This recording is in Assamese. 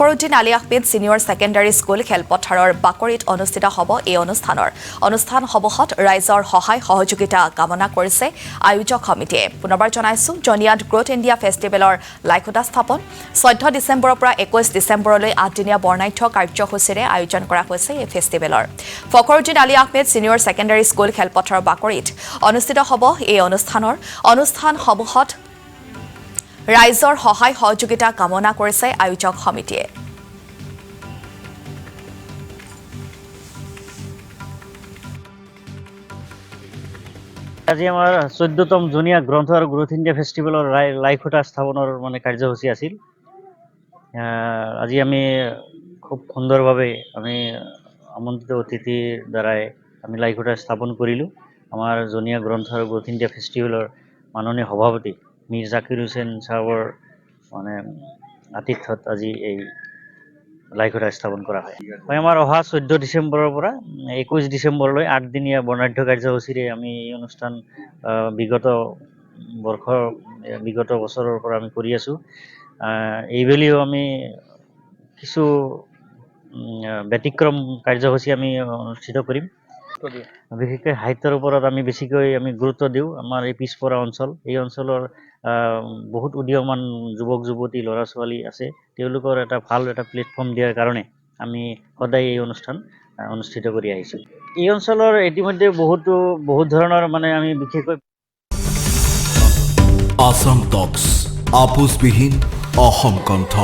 Fakhruddin Ali Ahmed senior secondary school খেলপথাৰৰ বাকৰিত অনুষ্ঠিত হ'ব এই অনুষ্ঠানৰ। অনুষ্ঠানসমূহত ৰাইজৰ সহায় সহযোগিতা কামনা কৰিছে আয়োজক সমিতিয়ে। পুনৰবাৰ জনাইছো জনিয়াত গ্ৰথ ইণ্ডিয়া ফেষ্টিভেলৰ লাইখুটা স্থাপন। চৈধ্য ডিচেম্বৰৰ পৰা একৈছ ডিচেম্বৰলৈ আঠদিনীয়া বৰ্ণাঢ্য কাৰ্যসূচীৰে আয়োজন কৰা হৈছে এই ফেষ্টিভেলৰ। Fakhruddin Ali Ahmed senior secondary school খেলপথাৰৰ বাকৰিত অনুষ্ঠিত হ'ব এই অনুষ্ঠানৰ। অনুষ্ঠানসমূহত ৰাইজৰ সহায় সহযোগিতা কামনা কৰিছে আয়োজক সমিতিয়ে। আজি আমাৰ চৈধ্যতম জুনীয়া গ্ৰন্থ আৰু গ্ৰোথ ইণ্ডিয়া ফেষ্টিভেলৰ লাই লাইখুটা স্থাপনৰ মানে কাৰ্যসূচী আছিল। আজি আমি খুব সুন্দৰভাৱে আমি আমন্ত্ৰিত অতিথিৰ দ্বাৰাই আমি লাইখুটা স্থাপন কৰিলোঁ। আমাৰ জনীয়া গ্ৰন্থ আৰু গ্ৰোথ ইণ্ডিয়া ফেষ্টিভেলৰ মাননীয় সভাপতি মীৰ জাকিৰ হুছেইন চাহাবৰ মানে আতিথ্যত আজি এই লাইখুটা স্থাপন কৰা হয়। হয়, আমাৰ অহা চৈধ্য ডিচেম্বৰৰ পৰা একৈছ ডিচেম্বৰলৈ আঠদিনীয়া বৰ্ণাঢ্য কাৰ্যসূচীৰে আমি এই অনুষ্ঠান বিগত বৰ্ষৰ, বিগত বছৰৰ পৰা আমি কৰি আছোঁ। এইবেলিও আমি কিছু ব্যতিক্ৰম কাৰ্যসূচী আমি অনুষ্ঠিত কৰিম। বিশেষকৈ সাহিত্যৰ ওপৰত আমি বেছিকৈ আমি গুৰুত্ব দিওঁ আমাৰ এই পিছপৰা অঞ্চল। এই অঞ্চলৰ বহুত উদীয়মান যুৱক যুৱতী ল'ৰা ছোৱালী আছে। তেওঁলোকৰ এটা ভালো এটা প্লেটফৰ্ম দিয়াৰ কাৰণে আমি সদায় এই অনুষ্ঠান অনুষ্ঠিত কৰি আহিছোঁ। এই অঞ্চলৰ ইতিমধ্যে বহুতো বহুত ধৰণৰ মানে আমি বিশেষকৈ আসাম টক্স আপোচবিহীন অসম কণ্ঠ।